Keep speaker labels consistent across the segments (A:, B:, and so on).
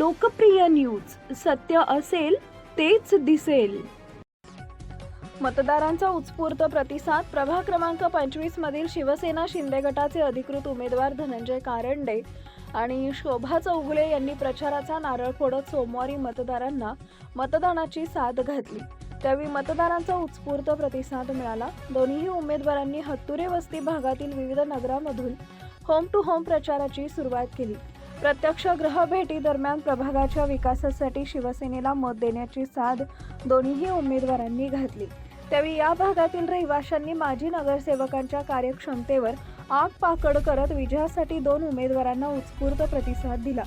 A: लोकप्रिय न्यूज. सत्य असेल तेच दिसेल. मतदारांचा उत्स्फूर्त प्रतिसाद. प्रभाग क्रमांक पंचवीस मधील शिवसेना शिंदे गटाचे अधिकृत उमेदवार धनंजय कारंडे आणि शोभा चौगुले यांनी प्रचाराचा नारळ फोडत सोमवारी मतदारांना मतदानाची साथ घातली. त्यावेळी मतदारांचा उत्स्फूर्त प्रतिसाद मिळाला. दोन्ही उमेदवारांनी हत्तुरे वस्ती भागातील विविध नगरामधून होम टू होम प्रचाराची सुरुवात केली. प्रत्यक्ष ग्रह प्रभागाच्या विकासासाठी शिवसेनेला मत देण्याची साध दोन्ही उमेदवारांनी घातली. त्यावेळी या भागातील रहिवाशांनी माजी नगरसेवकांच्या कार्यक्षमतेवर आग पाकड करत विजयासाठी दोन उमेदवारांना उत्स्फूर्त प्रतिसाद दिला.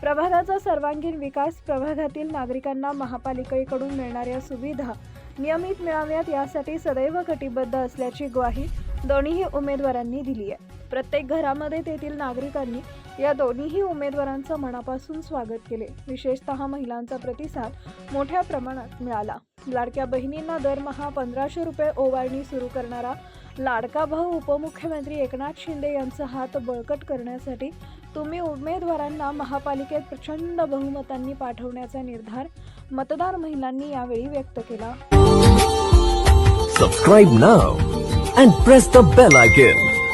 A: प्रभागाचा सर्वांगीण विकास प्रभागातील नागरिकांना महापालिकेकडून मिळणाऱ्या सुविधा नियमित मिळाव्यात यासाठी सदैव कटिबद्ध असल्याची ग्वाही दोन्ही उमेदवारांनी दिली आहे. प्रत्येक घरामध्ये तेथील नागरिकांनी या दोन्हीही उमेदवारांचं मनापासून स्वागत केले. विशेषतः महिलांचा प्रतिसाद मोठ्या प्रमाणात मिळाला. लाडक्या बहिणींना दरमहा पंधराशे रुपये ओवाळणी सुरू करणारा लाडका भाऊ उपमुख्यमंत्री एकनाथ शिंदे यांचा हात बळकट करण्यासाठी तुम्ही उमेदवारांना महापालिकेत प्रचंड बहुमतांनी पाठवण्याचा निर्धार मतदार महिलांनी यावेळी व्यक्त केला.
B: Subscribe now and press the bell icon.